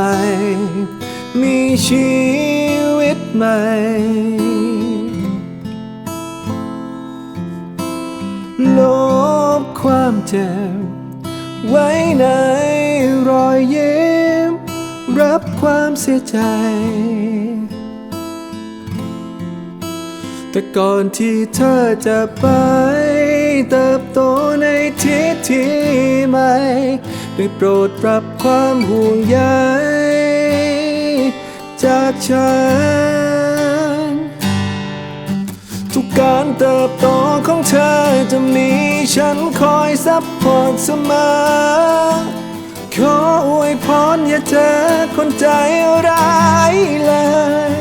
ไป มีชีวิตใหม่ลบความเจ็บไว้ในรอยยิ้ม รับความเสียใจ แต่ก่อนที่เธอจะไป เติบโตในทิศที่ใหม่ได้โปรดปรับความห่วงใย ฉัน ทุกการเติบโตของเธอจะมีฉันคอยซับพอร์ตเสมอ ขออวยพรอย่าเจอคนใจร้ายเลย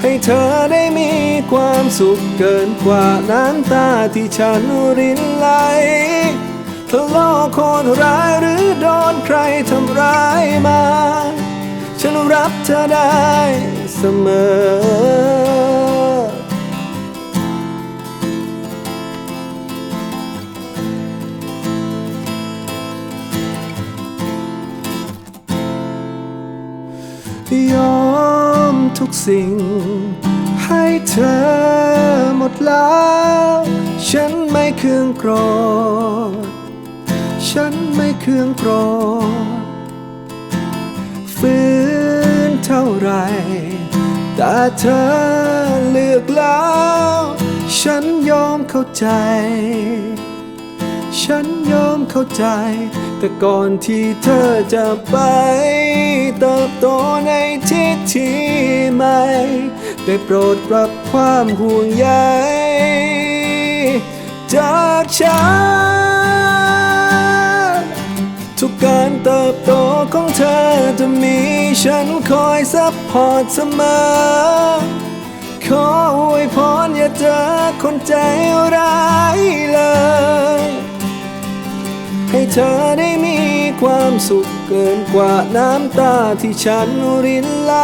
ให้เธอได้มีความสุขเกินกว่าน้ำตาที่ฉันรินไหลทะเลาะคนร้ายหรือโดนใครทำร้ายมา ฉันรับเธอได้เสมอยอมทุกสิ่ง ให้เธอหมดแล้ว ฉันไม่เคืองโกรธ ฉันไม่เคืองโกรธฝืน เท่าไร แต่เธอเลือกแล้ว ฉันยอมเข้าใจ ฉันยอมเข้าใจ แต่ก่อนที่เธอจะไป เติบโตในทิศที่ใหม่ ได้โปรดปรับความห่วงใยจากฉัน ฉันคอยซับพอร์ตเสมอ ขออวยพรอย่าเจอคนใจร้ายเลย ให้เธอได้มีความสุขเกินกว่าน้ำตาที่ฉันรินไหล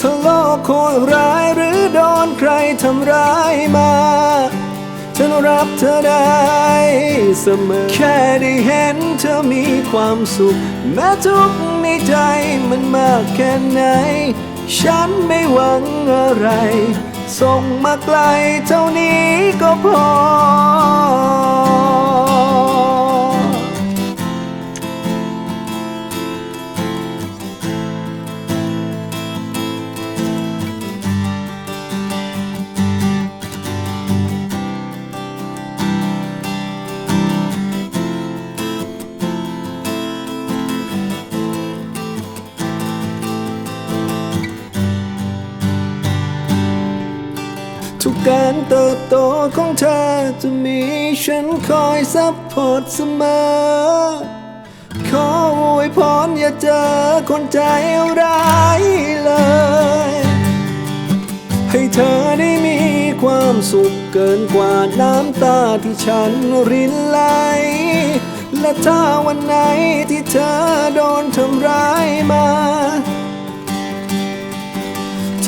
ทะเลาะคนร้ายหรือโดนใครทำร้ายมา ฉันรับเธอได้ เสมอ แค่ได้เห็นเธอมีความสุข แม้ทุกในใจมันมากแค่ไหน ฉันไม่หวังอะไร ส่งมาไกลเท่านี้ก็พอ การเติบโตของเธอจะมีฉันคอยซัพพอร์ตเสมอ ขออวยพรอย่าเจอคนใจร้ายเลย ให้เธอได้มีความสุขเกินกว่าน้ำตาที่ฉันรินไหล และถ้าวันไหนที่เธอโดนทำร้ายมา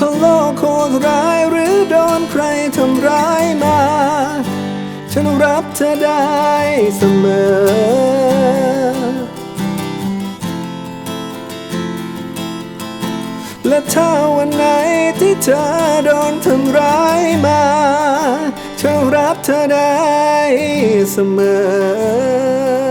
ทะเลาะคนร้ายหรือโดนใครทำร้ายมา ฉันรับเธอได้เสมอ และถ้าวันไหนที่เธอโดนทำร้ายมา ฉันรับเธอได้เสมอ